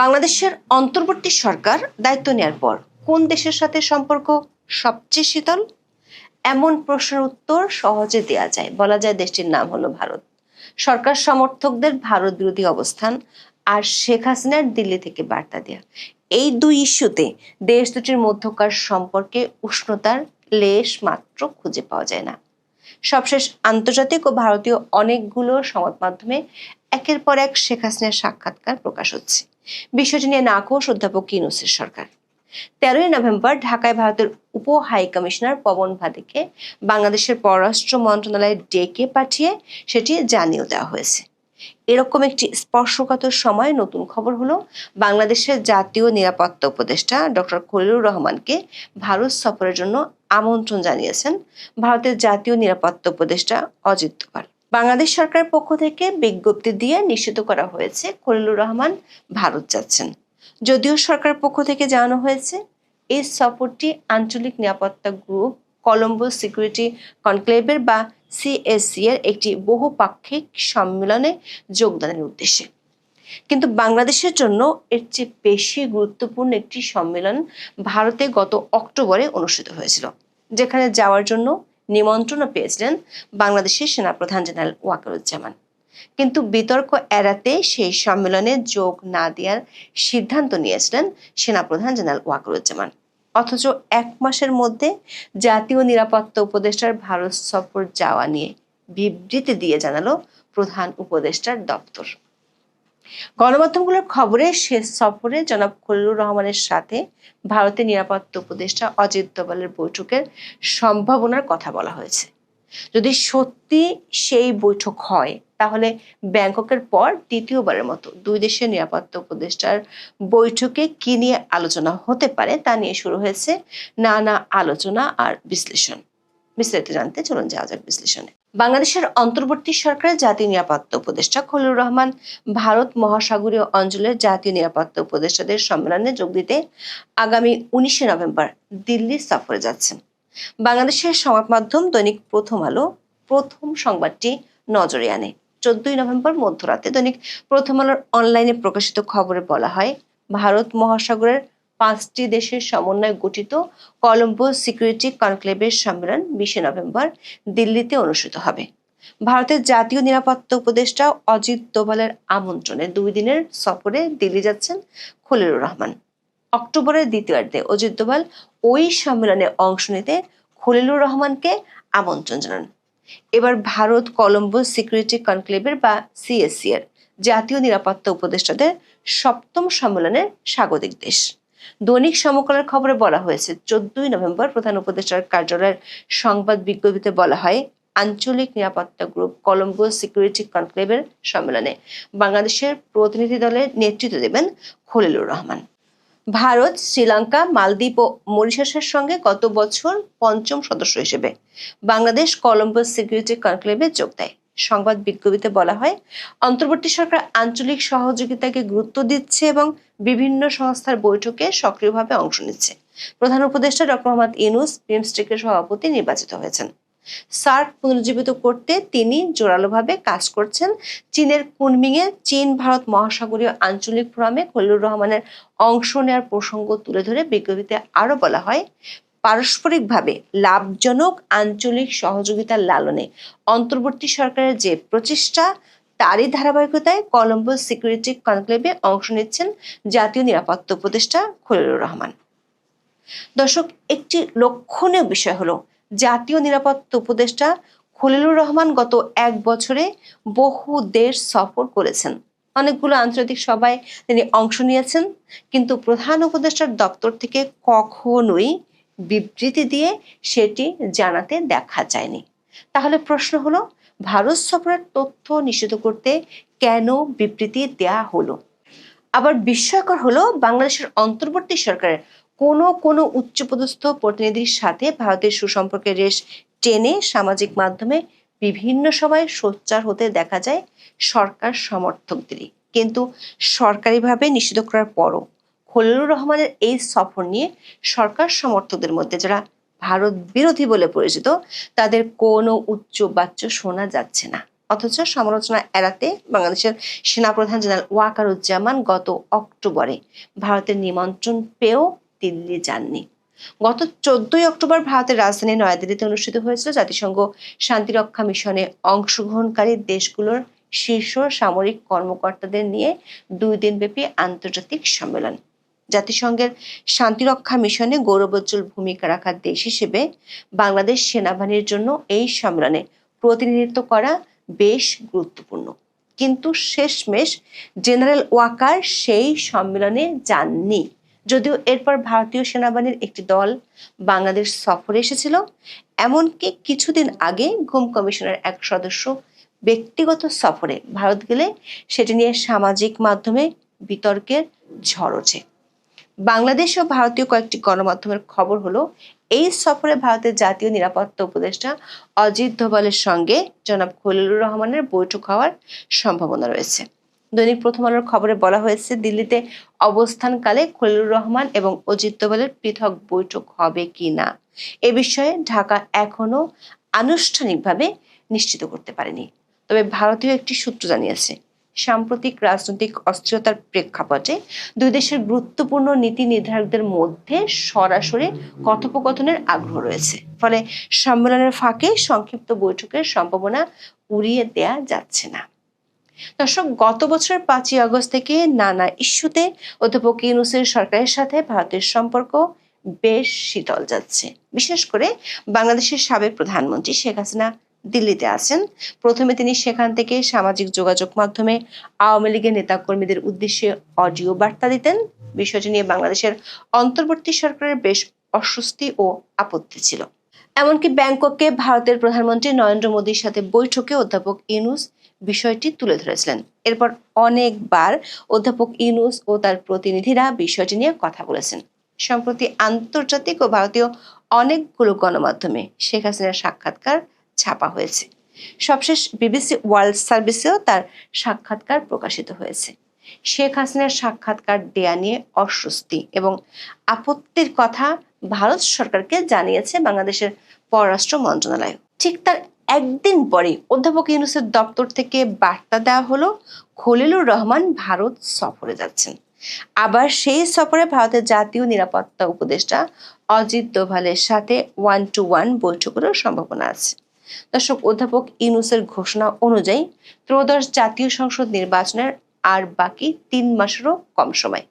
বাংলাদেশের অন্তর্বর্তী সরকার দায়িত্ব নেওয়ার পর কোন দেশের সাথে সম্পর্ক সবচেয়ে শীতল? এমন প্রশ্নের উত্তর সহজে দেয়া যায়। বলা যায় দেশটির নাম হলো ভারত। সরকার সমর্থকদের ভারত বিরোধী অবস্থান আর শেখ হাসিনার দিল্লি থেকে বার্তা দেয়া। এই দুই ইস্যুতে দেশ দুটির মধ্যকার সম্পর্কে উষ্ণতার লেশ মাত্র খুঁজে পাওয়া যায় না। সবশেষ আন্তর্জাতিক ও ভারতীয় অনেকগুলো সংবাদ মাধ্যমে একের পর এক শেখ হাসিনার সাক্ষাৎকার প্রকাশ হচ্ছে। বিষয়টি নিয়ে নাকোশ অধ্যাপক ইউনুসের সরকার। তেরোই নভেম্বর ঢাকায় ভারতের উপ হাই কমিশনার পবন ভাদেকে বাংলাদেশের পররাষ্ট্র মন্ত্রণালয়ে ডেকে পাঠিয়ে সেটি জানিয়ে দেওয়া হয়েছে। এরকম একটি স্পর্শকাতর সময় নতুন খবর হলো বাংলাদেশের জাতীয় নিরাপত্তা উপদেষ্টা ডক্টর খলিলুর রহমানকে ভারত সফরের জন্য আমন্ত্রণ জানিয়েছেন ভারতের জাতীয় নিরাপত্তা উপদেষ্টা অজিত দোভাল। বাংলাদেশ সরকারের পক্ষ থেকে বিজ্ঞপ্তি দিয়ে নিশ্চিত করা হয়েছে, খলিলুর রহমান ভারত যাচ্ছেন। যদিও সরকারের পক্ষ থেকে জানানো হয়েছে, এই সফরটি আঞ্চলিক নিরাপত্তা গ্রুপ কলম্বো সিকিউরিটি কনক্লেভের বা সিএসসি এর একটি বহুপাক্ষিক সম্মেলনে যোগদানের উদ্দেশ্যে। কিন্তু বাংলাদেশের জন্য এর চেয়ে বেশি গুরুত্বপূর্ণ একটি সম্মেলন ভারতে গত অক্টোবরে অনুষ্ঠিত হয়েছিল, যেখানে যাওয়ার জন্য নিমন্ত্রণও পেয়েছিলেন বাংলাদেশের সেনাপ্রধান জেনারেল ওয়াকারুজ্জামান। কিন্তু বিতর্ক এড়াতে সেই সম্মেলনে যোগ না দেওয়ার সিদ্ধান্ত নিয়েছিলেন সেনাপ্রধান জেনারেল ওয়াকারুজ্জামান। অথচ এক মাসের মধ্যে জাতীয় নিরাপত্তা উপদেষ্টার ভারত সফর যাওয়া নিয়ে বিবৃতি দিয়ে জানালো প্রধান উপদেষ্টার দপ্তর। গণমাধ্যমগুলোর খবরে শেষ সফরে জনাব খলিলুর রহমানের সাথে ভারতের নিরাপত্তা উপদেষ্টা অজিত দোভালের বৈঠকের সম্ভাবনার কথা বলা হয়েছে। যদি সত্যি সেই বৈঠক হয়, তাহলে ব্যাংককের পর দ্বিতীয়বারের মতো দুই দেশের নিরাপত্তা উপদেষ্টার বৈঠকে কি নিয়ে আলোচনা হতে পারে তা নিয়ে শুরু হয়েছে নানা আলোচনা আর বিশ্লেষণ। বিস্তারিত জানতে চলুন যাওয়া যাক বিশ্লেষণে। বাংলাদেশের অন্তর্বর্তী সরকারের জাতীয় নিরাপত্তা উপদেষ্টা খলিলুর রহমান ভারত মহাসাগরীয় অঞ্চলের জাতীয় নিরাপত্তা উপদেষ্টাদের সম্মেলনে যোগ দিতে আগামী উনিশে নভেম্বর দিল্লি সফরে যাচ্ছেন। বাংলাদেশের সংবাদ মাধ্যম দৈনিক প্রথম আলো প্রথম সংবাদটি নজরে আনে। চোদ্দই নভেম্বর মধ্যরাতে দৈনিক প্রথম আলোর অনলাইনে প্রকাশিত খবরে বলা হয়, ভারত মহাসাগরের পাঁচটি দেশের সমন্বয়ে গঠিত কলম্বো সিকিউরিটি কনক্লেভের সম্মেলন বিশে নভেম্বর দিল্লিতে অনুষ্ঠিত হবে। ভারতের জাতীয় নিরাপত্তা উপদেষ্টা অজিত দোভালের আমন্ত্রণে দুই দিনের সফরে দিল্লি যাচ্ছেন খলিলুর রহমান। অক্টোবরের দ্বিতীয়ার্ধে অজিত দোভাল ওই সম্মেলনে অংশ নিতে খলিলুর রহমানকে আমন্ত্রণ জানান। এবার ভারত কলম্বো সিকিউরিটি কনক্লেভের বা সিএসসি এর জাতীয় নিরাপত্তা উপদেষ্টাদের সপ্তম সম্মেলনের স্বাগতিক দেশ। দৈনিক সমকালের খবরে বলা হয়েছে, চোদ্দই নভেম্বর প্রধান উপদেষ্টার কার্যালয়ের সংবাদ বিজ্ঞপ্তিতে বলা হয়, আঞ্চলিক নিরাপত্তা গ্রুপ কলম্বো সিকিউরিটি কনক্লেভের সম্মেলনে বাংলাদেশের প্রতিনিধি দলের নেতৃত্ব দেবেন খলিলুর রহমান। ভারত, শ্রীলঙ্কা, মালদ্বীপ ও মরিশাসের সঙ্গে গত বছর পঞ্চম সদস্য হিসেবে বাংলাদেশ কলম্বো সিকিউরিটি কনক্লেভে যোগ দেয়। সংবাদ বিজ্ঞপ্তিতে বলা হয়, অন্তর্বর্তী সরকার আঞ্চলিক সহযোগিতাকে গুরুত্ব দিচ্ছে এবং বিভিন্ন সংস্থার বৈঠকে সক্রিয়ভাবে অংশ নিচ্ছে। প্রধান উপদেষ্টা ডক্টর মোহাম্মদ ইউনুস বিমস্টেকের সভাপতি নির্বাচিত হয়েছেন। সার্ক পুনরুজ্জীবিত করতে তিনি জোরালোভাবে কাজ করছেন। চীনের কুনমিংয়ে চীন ভারত মহাসাগরীয় আঞ্চলিক ফোরামে খলিলুর রহমানের অংশ নেওয়ার প্রসঙ্গ তুলে ধরে বিজ্ঞপ্তিতে আরও বলা হয় পারস্পরিকভাবে লাভজনক আঞ্চলিক সহযোগিতার লালনে অন্তর্বর্তী সরকারের যে প্রচেষ্টা, তারই ধারাবাহিকতায় কলম্বো সিকিউরিটি কনক্লেভে অংশ নিচ্ছেন জাতীয় নিরাপত্তা উপদেষ্টা খলিলুর রহমান। দর্শক, একটি লক্ষণীয় বিষয় হলো, জাতীয় নিরাপত্তা উপদেষ্টা খলিলুর রহমান গত এক বছরে বহু দেশ সফর করেছেন। অনেকগুলো আন্তর্জাতিক সভায় তিনি অংশ নিয়েছেন, কিন্তু প্রধান উপদেষ্টার দপ্তর থেকে কখনোই বিবৃতি দিয়ে সেটি জানাতে দেখা যায়নি। তাহলে প্রশ্ন হলো, ভারত সফরের তথ্য নিশ্চিত করতে কেন বিবৃতি দেয়া হলো? আবার বিস্ময়কর হলো, বাংলাদেশের অন্তর্বর্তী সরকারের কোনো কোনো উচ্চপদস্থ প্রতিনিধির সাথে ভারতের সুসম্পর্কের রেশ টেনে সামাজিক মাধ্যমে বিভিন্ন সময় সোচ্চার হতে দেখা যায় সরকার সমর্থকদেরই। কিন্তু সরকারিভাবে নিষিদ্ধ করার পরও খলিলুর রহমানের এই সফর নিয়ে সরকার সমর্থকদের মধ্যে যারা ভারত বিরোধী বলে পরিচিত, তাদের কোনো উচ্চ বাচ্চ শোনা যাচ্ছে না। অথচ সমালোচনা এড়াতে বাংলাদেশের সেনাপ্রধান জেনারেল ওয়াকারুজ্জামান গত অক্টোবরে ভারতের নিমন্ত্রণ পেয়েও দিল্লি যাননি। গত চোদ্দই অক্টোবর ভারতের রাজধানী নয়াদিল্লিতে অনুষ্ঠিত হয়েছিল জাতিসংঘ শান্তিরক্ষা মিশনে অংশগ্রহণকারী দেশগুলোর শীর্ষ সামরিক কর্মকর্তাদের নিয়ে দুই দিনব্যাপী আন্তর্জাতিক সম্মেলন। জাতিসংঘের শান্তিরক্ষা মিশনে গৌরবোজ্জ্বল ভূমিকা রাখার দেশ হিসেবে বাংলাদেশ সেনাবাহিনীর জন্য এই সম্মেলনে প্রতিনিধিত্ব করা বেশ গুরুত্বপূর্ণ। কিন্তু শেষমেশ জেনারেল ওয়াকার সেই সম্মেলনে যাননি। যদিও এরপর ভারতীয় সেনাবাহিনীর একটি দল বাংলাদেশ সফরে এসেছিল, এমনকি কিছুদিন আগে ঘুম কমিশনের এক সদস্য ব্যক্তিগত সফরে ভারত গেলে সেটি নিয়ে সামাজিক মাধ্যমে বিতর্কের ঝড় ওঠে। বাংলাদেশ ও ভারতীয় কয়েকটি গণমাধ্যমের খবর হলো, এই সফরে ভারতের জাতীয় নিরাপত্তা উপদেষ্টা অজিত দোভালের সঙ্গে জনাব খলিলুর রহমানের বৈঠক হওয়ার সম্ভাবনা রয়েছে। দৈনিক প্রথম আলোর খবরে বলা হয়েছে, দিল্লিতে অবস্থানকালে খলিলুর রহমান এবং অজিত দোভালের পৃথক বৈঠক হবে কি না এ বিষয়ে ঢাকা এখনও আনুষ্ঠানিকভাবে নিশ্চিত করতে পারেনি। তবে ভারতীয় একটি সূত্র জানিয়েছে সাম্প্রতিক রাজনৈতিক অস্থিরতার প্রেক্ষাপটে দুই দেশের গুরুত্বপূর্ণ নীতি নির্ধারকদের মধ্যে সরাসরি কথোপকথনের আগ্রহ রয়েছে। ফলে সম্মেলনের ফাঁকে সংক্ষিপ্ত বৈঠকের সম্ভাবনা উড়িয়ে দেয়া যাচ্ছে না। দর্শক, গত বছরের পাঁচই আগস্ট থেকে নানা ইস্যুতে অধ্যাপক ইউনুসের সরকারের সাথে ভারতের সম্পর্ক বেশ শীতল যাচ্ছে। বিশেষ করে বাংলাদেশের সাবেক প্রধানমন্ত্রী শেখ হাসিনা দিল্লিতে আছেন। প্রথমে তিনি সেখান থেকে সামাজিক যোগাযোগ মাধ্যমে আওয়ামী লীগের নেতাকর্মীদের উদ্দেশ্যে অডিও বার্তা দিতেন। বিষয়টি নিয়ে বাংলাদেশের অন্তর্বর্তী সরকারের বেশ অস্বস্তি ও আপত্তি ছিল। এমনকি ব্যাংককে ভারতের প্রধানমন্ত্রী নরেন্দ্র মোদীর সাথে বৈঠকে অধ্যাপক ইউনুস বিষয়টি তুলে ধরেছিলেন। এরপর অনেকবার অধ্যাপক ইউনুস ও তার প্রতিনিধিরা বিষয়টি নিয়ে কথা বলেছেন। সম্প্রতি আন্তর্জাতিক ও ভারতীয় অনেকগুলো গণমাধ্যমে শেখ হাসিনার সাক্ষাৎকার ছাপা হয়েছে। সবশেষ বিবিসি ওয়ার্ল্ড সার্ভিসেও তার সাক্ষাৎকার প্রকাশিত হয়েছে। শেখ হাসিনার সাক্ষাৎকার দেয়া নিয়ে অস্বস্তি এবং আপত্তির কথা ভারত সরকারকে জানিয়েছে বাংলাদেশের পররাষ্ট্র মন্ত্রণালয়। ঠিক তার একদিন পরে অধ্যাপক ইউনুসের দপ্তর থেকে বার্তা দেওয়া হলো, খলিলুর রহমান ভারত সফরে যাচ্ছেন। আবার সেই সফরে ভারতের জাতীয় নিরাপত্তা উপদেষ্টা অজিত দোভালের সাথে ওয়ান টু ওয়ান বৈঠকেরও সম্ভাবনা আছে। দর্শক অধ্যাপক ইউনুসের ঘোষণা অনুযায়ী ত্রয়োদশ জাতীয় সংসদ নির্বাচনের আর বাকি তিন মাসেরও কম সময়।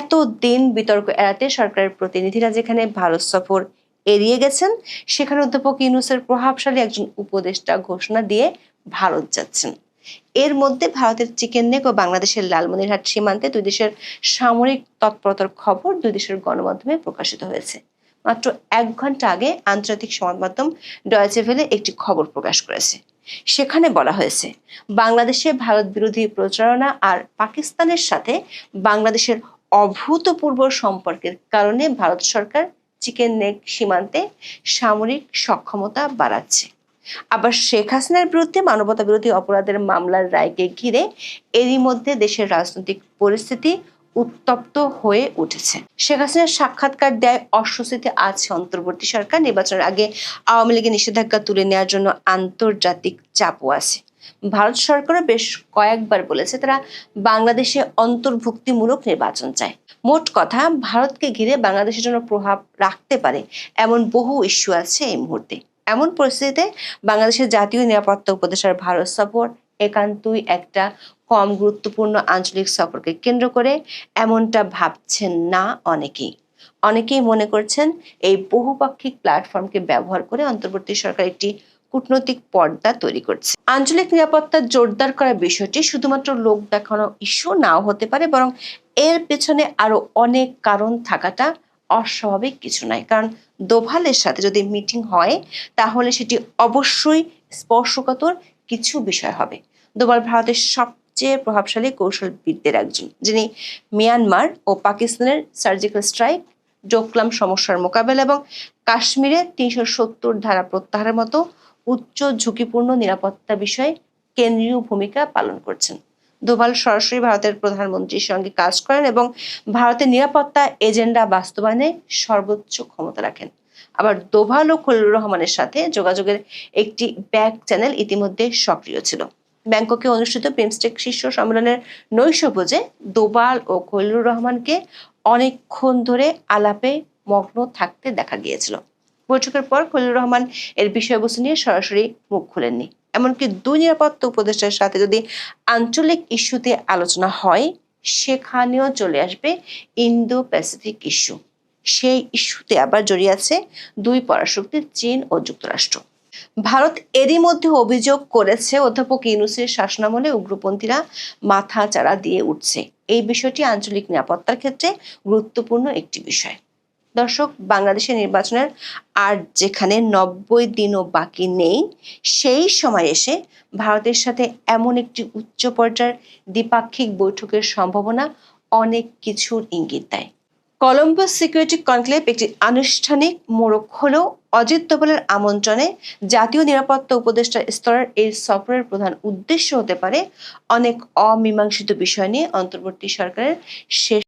এত দিন বিতর্ক এড়াতে সরকারের প্রতিনিধিরা যেখানে ভারত সফর এড়িয়ে গেছেন, সেখানে অধ্যাপক ইউনুসের প্রভাবশালী একজন উপদেষ্টা ঘোষণা দিয়ে ভারত যাচ্ছেন। এর মধ্যে ভারতের চিকেন নেক ও বাংলাদেশের লালমনিরহাট সীমান্তে দুই দেশের সামরিক তৎপরতার খবর দুই দেশের গণমাধ্যমে প্রকাশিত হয়েছে। মাত্র এক ঘণ্টা আগে আন্তর্জাতিক সংবাদ মাধ্যম ডয়েচে ভেলে একটি খবর প্রকাশ করেছে। সেখানে বলা হয়েছে, বাংলাদেশে ভারত বিরোধী প্রচারণা আর পাকিস্তানের সাথে বাংলাদেশের অভূতপূর্ব সম্পর্কের কারণে ভারত সরকার চিকেন নেক সীমান্তে সামরিক সক্ষমতা বাড়াচ্ছে। আবার শেখ হাসিনার বিরুদ্ধে মানবতা বিরোধী অপরাধের মামলার রায়কে ঘিরে এরই মধ্যে দেশের রাজনৈতিক পরিস্থিতি উত্তপ্ত হয়ে উঠেছে। শেখ হাসিনার সাক্ষাৎকার দেয় অস্বস্তিতে আছে অন্তর্বর্তী সরকার। নির্বাচনের আগে আওয়ামী লীগের নিষেধাজ্ঞা তুলে নেওয়ার জন্য আন্তর্জাতিক চাপও আছে। ভারত সরকারও বেশ কয়েকবার বলেছে তারা বাংলাদেশে অন্তর্ভুক্তিমূলক নির্বাচন চায়। মোট কথা, ভারতকে ঘিরে বাংলাদেশের জন্য প্রভাব রাখতে পারে এমন বহু ইস্যু আছে এই মুহূর্তে। এমন পরিস্থিতিতে বাংলাদেশের জাতীয় নিরাপত্তা উপদেষ্টার ভারত সফর একান্তই একটা কম গুরুত্বপূর্ণ আঞ্চলিক সফরকে কেন্দ্র করে এমনটা ভাবছেন না অনেকেই। অনেকেই মনে করছেন এই বহুপাক্ষিক প্ল্যাটফর্মকে ব্যবহার করে অন্তর্বর্তী সরকার একটি কূটনৈতিক পর্দা তৈরি করছে। আঞ্চলিক নিরাপত্তা জোরদার করার বিষয়টি শুধুমাত্র লোক দেখানো ইস্যু নাও হতে পারে, বরং এর পেছনে আরও অনেক কারণ থাকাটা অস্বাভাবিক কিছু নয়। কারণ দোভালের সাথে যদি মিটিং হয়, তাহলে সেটি অবশ্যই স্পর্শকাতর কিছু বিষয় হবে। দোভাল ভারতের সবচেয়ে প্রভাবশালী কৌশলবিদদের একজন, যিনি মিয়ানমার ও পাকিস্তানের সার্জিক্যাল স্ট্রাইক ডোকলাম সমস্যার মোকাবেলা এবং কাশ্মীরে তিনশো সত্তর ধারা প্রত্যাহারের মতো উচ্চ ঝুঁকিপূর্ণ নিরাপত্তা বিষয়ে কেন্দ্রীয় ভূমিকা পালন করছেন। দোভাল সরাসরি ভারতের প্রধানমন্ত্রীর সঙ্গে কাজ করেন এবং ভারতের নিরাপত্তা এজেন্ডা বাস্তবায়নে সর্বোচ্চ ক্ষমতা রাখেন। আবার দোভাল ও খলিলুর রহমানের সাথে যোগাযোগের একটি ব্যাক চ্যানেল ইতিমধ্যে সক্রিয় ছিল। ব্যাংককে অনুষ্ঠিত বিমস্টেক শীর্ষ সম্মেলনের নৈশভোজে দোবাল ও খলিলুর রহমানকে অনেকক্ষণ ধরে আলাপে মগ্ন থাকতে দেখা গিয়েছিল। বৈঠকের পর খলিলুর রহমান এর বিষয়বস্তু নিয়ে সরাসরি মুখ খুলেননি। এমনকি দুই নিরাপত্তা উপদেষ্টার সাথে যদি আঞ্চলিক ইস্যুতে আলোচনা হয়, সেখানেও চলে আসবে ইন্দো প্যাসিফিক ইস্যু। সেই ইস্যুতে আবার জড়িয়ে আছে দুই পরাশক্তি, চীন ও যুক্তরাষ্ট্র। ভারত এরই মধ্যে অভিযোগ করেছে, অধ্যাপক ইউনুসের শাসনামলে উগ্রপন্থীরা মাথা চাড়া দিয়ে উঠছে। এই বিষয়টি আঞ্চলিক নিরাপত্তার ক্ষেত্রে গুরুত্বপূর্ণ একটি বিষয়। দর্শক, বাংলাদেশের নির্বাচনের আর যেখানে নব্বই দিনও বাকি নেই, সেই সময় এসে ভারতের সাথে এমন একটি উচ্চ পর্যায়ের দ্বিপাক্ষিক বৈঠকের সম্ভাবনা অনেক কিছুর ইঙ্গিত দেয়। কলম্বাস সিকিউরিটি কনক্লেভ একটি আনুষ্ঠানিক মোড়ক হলেও অজিত দোভালের আমন্ত্রণে জাতীয় নিরাপত্তা উপদেষ্টা স্তরের এই সফরের প্রধান উদ্দেশ্য হতে পারে অনেক অমীমাংসিত বিষয় নিয়ে অন্তর্বর্তী সরকারের শেষ